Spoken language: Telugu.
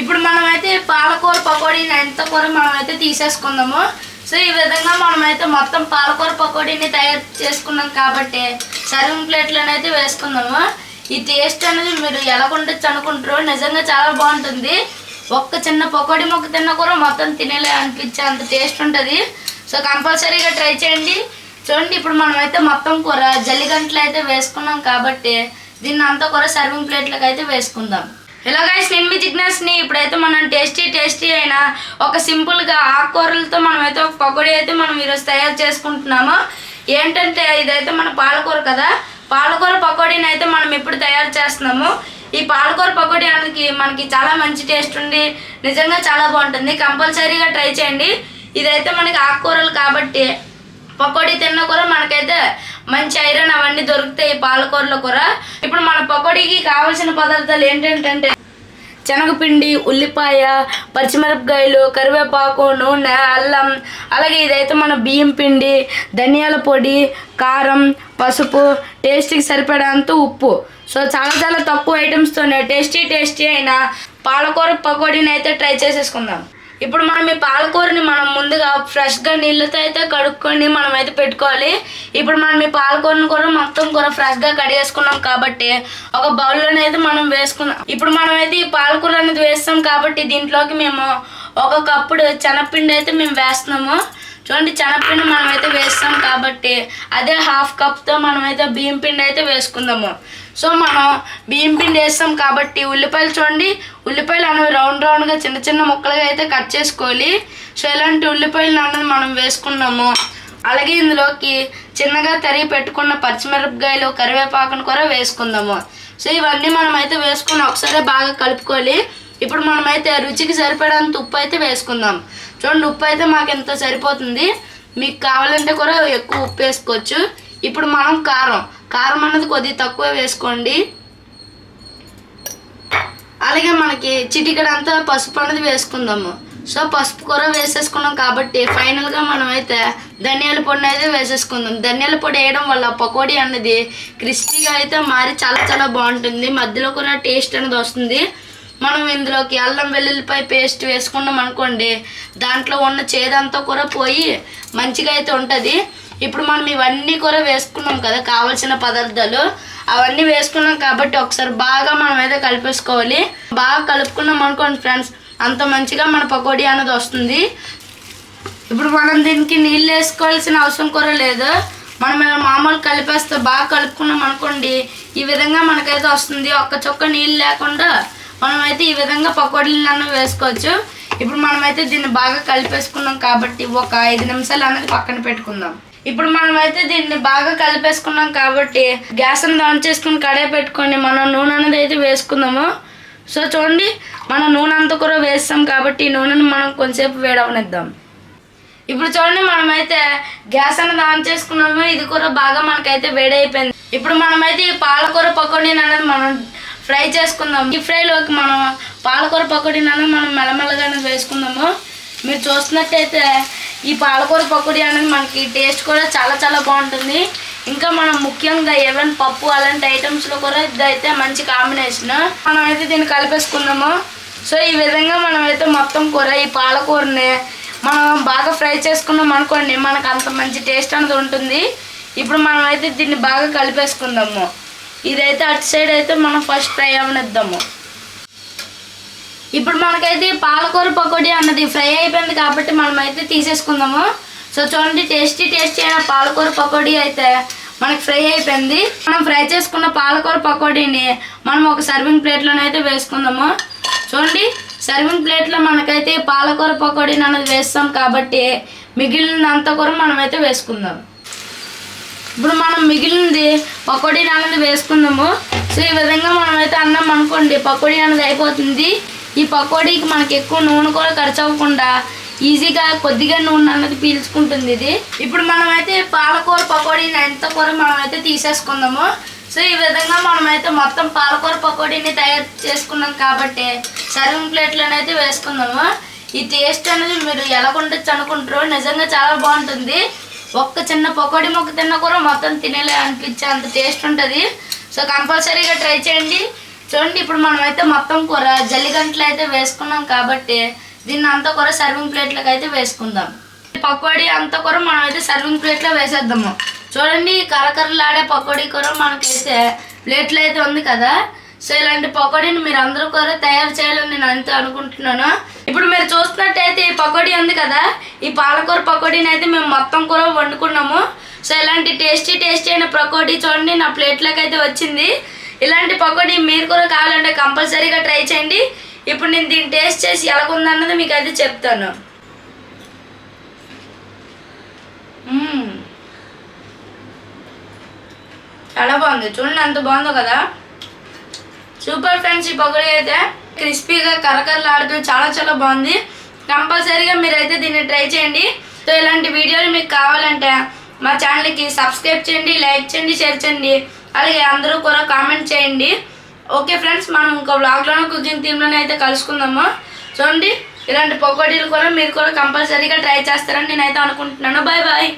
ఇప్పుడు మనమైతే పాలకూర పకోడీని ఎంత కూర మనమైతే తీసేసుకుందాము సో ఈ విధంగా మనమైతే మొత్తం పాలకూర పకోడీని తయారు చేసుకున్నాం కాబట్టి సర్వింగ్ ప్లేట్లోనైతే వేసుకుందాము. ఈ టేస్ట్ అనేది మీరు ఎలా ఉండొచ్చు అనుకుంటారో నిజంగా చాలా బాగుంటుంది. ఒక్క చిన్న పకోడీ మొక్క తిన్నా కూడా మొత్తం తినేలే అనిపించే అంత టేస్ట్ ఉంటుంది. సో కంపల్సరీగా ట్రై చేయండి. చూడండి ఇప్పుడు మనమైతే మొత్తం కూర జల్లిగంటలు అయితే వేసుకున్నాం కాబట్టి దీన్ని అంతా కూర సర్వింగ్ ప్లేట్లకు అయితే వేసుకుందాం. ఇలా గైస్ నేను మీ జిజ్ఞాస్ని ఇప్పుడైతే మనం టేస్టీ టేస్టీ అయిన ఒక సింపుల్గా ఆకుకూరలతో మనమైతే ఒక పకోడీ అయితే మనం ఈరోజు తయారు చేసుకుంటున్నాము. ఏంటంటే ఇదైతే మన పాలకూర కదా. పాలకూర పకోడీని అయితే మనం ఇప్పుడు తయారు చేస్తున్నాము. ఈ పాలకూర పకోడీ అనేది మనకి చాలా మంచి టేస్ట్ ఉండి నిజంగా చాలా బాగుంటుంది. కంపల్సరీగా ట్రై చేయండి. ఇదైతే మనకి ఆకుకూరలు కాబట్టి పకోడీ తిన్న కూర మనకైతే మంచి ఐరన్ అవన్నీ దొరుకుతాయి పాలకూరలో కూర. ఇప్పుడు మన పకోడీకి కావాల్సిన పదార్థాలు ఏంటంటే శనగపిండి ఉల్లిపాయ పచ్చిమిరపకాయలు కరివేపాకు నూనె అల్లం. అలాగే ఇదైతే మన బియ్యం పిండి ధనియాల పొడి కారం పసుపు. టేస్ట్కి సరిపడేంత ఉప్పు. సో చాలా చాలా తక్కువ ఐటమ్స్తోనే టేస్టీ టేస్టీ అయిన పాలకూర పకోడీని అయితే ట్రై చేసేసుకుందాం. ఇప్పుడు మనం ఈ పాలకూరని మనం ముందుగా ఫ్రెష్గా నీళ్ళతో అయితే కడుక్కొని మనం అయితే పెట్టుకోవాలి. ఇప్పుడు మనం ఈ పాలకూరని కూడా మొత్తం కూర ఫ్రెష్గా కడిగేసుకున్నాం కాబట్టి ఒక బౌల్లోనే అయితే మనం వేసుకున్నాం ఇప్పుడు మనం అయితే ఈ పాలకూర అనేది వేస్తాం కాబట్టి దీంట్లోకి మేము ఒక కప్పుడు శనగపిండి అయితే మేము వేస్తున్నాము. చూడండి శనగపిండి మనమైతే వేస్తాం కాబట్టి అదే హాఫ్ కప్తో మనమైతే బియ్యం పిండి అయితే వేసుకుందాము. సో మనం బియ్యం పిండి వేస్తాం కాబట్టి ఉల్లిపాయలు చూడండి ఉల్లిపాయలు అనేవి రౌండ్ రౌండ్గా చిన్న చిన్న ముక్కలుగా అయితే కట్ చేసుకోవాలి. సో ఇలాంటి ఉల్లిపాయలు అనేది మనం వేసుకున్నాము అలాగే ఇందులోకి చిన్నగా తరిగి పెట్టుకున్న పచ్చిమిరపకాయలు కరివేపాకును కూడా వేసుకుందాము. సో ఇవన్నీ మనం అయితే వేసుకుని ఒకసారి బాగా కలుపుకోవాలి. ఇప్పుడు మనమైతే రుచికి సరిపడేంత ఉప్పు అయితే వేసుకుందాం. చూడండి ఉప్పు అయితే మాకు ఎంత సరిపోతుంది. మీకు కావాలంటే కూడా ఎక్కువ ఉప్పు వేసుకోవచ్చు. ఇప్పుడు మనం కారం. కారం అన్నది కొద్దిగా తక్కువ వేసుకోండి. అలాగే మనకి చిటికడంతా పసుపు అనేది వేసుకుందాము. సో పసుపు కూర వేసేసుకున్నాం కాబట్టి ఫైనల్గా మనం అయితే ధనియాల పొడి అయితే వేసేసుకుందాం. ధనియాల పొడి వేయడం వల్ల పకోడీ అన్నది క్రిస్పీగా అయితే మారి చాలా చాలా బాగుంటుంది. మధ్యలో కూడా టేస్ట్ అనేది వస్తుంది. మనం ఇందులోకి అల్లం వెల్లుల్లిపాయ పేస్ట్ వేసుకున్నాం అనుకోండి దాంట్లో ఉన్న చేదంతా కూడా పోయి మంచిగా అయితే ఉంటుంది. ఇప్పుడు మనం ఇవన్నీ కూడా వేసుకున్నాం కదా కావలసిన పదార్థాలు అవన్నీ వేసుకున్నాం కాబట్టి ఒకసారి బాగా మనం అయితే కలిపేసుకోవాలి. బాగా కలుపుకున్నాం అనుకోండి ఫ్రెండ్స్ అంత మంచిగా మన పకోడీ అనేది వస్తుంది. ఇప్పుడు మనం దీనికి నీళ్ళు వేసుకోవాల్సిన అవసరం కూడా లేదు. మనం ఇలా మామూలు కలిపేస్తే బాగా కలుపుకున్నాం అనుకోండి ఈ విధంగా మనకైతే వస్తుంది. ఒక్క చొక్క నీళ్ళు లేకుండా మనమైతే ఈ విధంగా పకోడీలను అన్న వేసుకోవచ్చు. ఇప్పుడు మనమైతే దీన్ని బాగా కలిపేసుకున్నాం కాబట్టి ఒక ఐదు నిమిషాలు అనేది పక్కన పెట్టుకుందాం. ఇప్పుడు మనమైతే దీన్ని బాగా కలిపేసుకున్నాం కాబట్టి గ్యాస్ అనేది ఆన్ చేసుకుని కడాయి పెట్టుకొని మనం నూనె అనేది అయితే వేసుకుందాము. సో చూడండి మనం నూనె అంతా కూడా వేస్తాం కాబట్టి ఈ నూనెను మనం కొంచెంసేపు వేడవనిద్దాం. ఇప్పుడు చూడండి మనమైతే గ్యాస్ అనేది ఆన్ చేసుకున్నాము. ఇది కూడా బాగా మనకైతే వేడైపోయింది. ఇప్పుడు మనమైతే ఈ పాలకూర పకోడీని అనేది మనం ఫ్రై చేసుకుందాం. ఈ ఫ్రైలోకి మనం పాలకూర పకోడీని అనేది మనం మెల్లమెల్లగా వేసుకుందాము. మీరు చూస్తున్నట్టయితే ఈ పాలకూర పకోడీ అనేది మనకి టేస్ట్ కూడా చాలా చాలా బాగుంటుంది. ఇంకా మనం ముఖ్యంగా ఏవైనా పప్పు అలాంటి ఐటమ్స్లో కూడా ఇదైతే మంచి కాంబినేషన్. మనం అయితే దీన్ని కలిపేసుకుందాము. సో ఈ విధంగా మనం అయితే మొత్తం కూర ఈ పాలకూరని మనం బాగా ఫ్రై చేసుకున్నాం అనుకోండి మనకు అంత మంచి టేస్ట్ అనేది ఉంటుంది. ఇప్పుడు మనం అయితే దీన్ని బాగా కలిపేసుకుందాము. ఇదైతే అటు సైడ్ అయితే మనం ఫస్ట్ ఫ్రై అవనిద్దాము ఇప్పుడు మనకైతే పాలకూర పకోడీ అన్నది ఫ్రై అయిపోయింది కాబట్టి మనం అయితే తీసేసుకుందాము. సో చూడండి టేస్టీ టేస్టీ అయిన పాలకూర పకోడీ అయితే మనకి ఫ్రై అయిపోయింది. మనం ఫ్రై చేసుకున్న పాలకూర పకోడీని మనం ఒక సర్వింగ్ ప్లేట్లోనైతే వేసుకుందాము. చూడండి సర్వింగ్ ప్లేట్లో మనకైతే పాలకూర పకోడీని అన్నది వేస్తాం కాబట్టి మిగిలినంత కూర మనమైతే వేసుకుందాం. ఇప్పుడు మనం మిగిలింది పకోడీ అనేది వేసుకుందాము. సో ఈ విధంగా మనమైతే అన్నం అనుకోండి పకోడీ అనేది అయిపోతుంది. ఈ పకోడీకి మనకి ఎక్కువ నూనె కూడా ఖర్చు అవ్వకుండా ఈజీగా కొద్దిగా నూనె అన్నది పీల్చుకుంటుంది ఇది. ఇప్పుడు మనమైతే పాలకూర పకోడీని ఎంత కూర మనమైతే తీసేసుకుందాము. సో ఈ విధంగా మనమైతే మొత్తం పాలకూర పకోడీని తయారు చేసుకున్నాం కాబట్టి సర్వింగ్ ప్లేట్లోనైతే వేసుకుందాము. ఈ టేస్ట్ అనేది మీరు ఎలా ఉండొచ్చు అనుకుంటారో నిజంగా చాలా బాగుంటుంది. ఒక్క చిన్న పకోడీ మొక్క తిన్నా కూడా మొత్తం తినేలే అనిపించే అంత టేస్ట్ ఉంటుంది. సో కంపల్సరీగా ట్రై చేయండి. చూడండి ఇప్పుడు మనం అయితే మొత్తం కూర జల్లిగంటలు అయితే వేసుకున్నాం కాబట్టి దీన్ని అంతా కూర సర్వింగ్ ప్లేట్లకు అయితే వేసుకుందాం. పకోడీ అంతా కూర మనం అయితే సర్వింగ్ ప్లేట్లో వేసేద్దాము. చూడండి కరకరలాడే పకోడీ కూర మనకైతే ప్లేట్లో అయితే ఉంది కదా. సో ఇలాంటి పకోడీని మీరు అందరూ కూడా తయారు చేయాలని నేను అంతే అనుకుంటున్నాను. ఇప్పుడు మీరు చూస్తున్నట్టయితే ఈ పకోడీ ఉంది కదా ఈ పాలకూర పకోడీని అయితే మేము మొత్తం కూర వండుకున్నాము. సో ఇలాంటి టేస్టీ టేస్టీ అయిన పకోడీ చూడండి నా ప్లేట్లోకి అయితే వచ్చింది. ఇలాంటి పకోడీ మీరు కూడా కావాలంటే కంపల్సరీగా ట్రై చేయండి. ఇప్పుడు నేను దీన్ని టేస్ట్ చేసి ఎలాగుందన్నది మీకు అయితే చెప్తాను. చాలా బాగుంది. చూడండి అంత బాగుందో కదా. సూపర్ ఫ్రెండ్స్ ఈ పకోడీ అయితే క్రిస్పీగా కరకరలాడుతూ చాలా చాలా బాగుంది. కంపల్సరీగా మీరైతే దీన్ని ట్రై చేయండి. సో ఇలాంటి వీడియోలు మీకు కావాలంటే మా ఛానల్కి సబ్స్క్రైబ్ చేయండి లైక్ చేయండి షేర్ చేయండి. అలాగే అందరూ కూడా కామెంట్ చేయండి. ఓకే ఫ్రెండ్స్ మనం ఇంకో బ్లాగ్లోనే కుకింగ్ థీమ్లోనే అయితే కలుసుకుందాము. చూడండి ఇలాంటి పకోడీలు కూడా మీరు కూడా కంపల్సరీగా ట్రై చేస్తారని నేనైతే అనుకుంటున్నాను. Bye bye.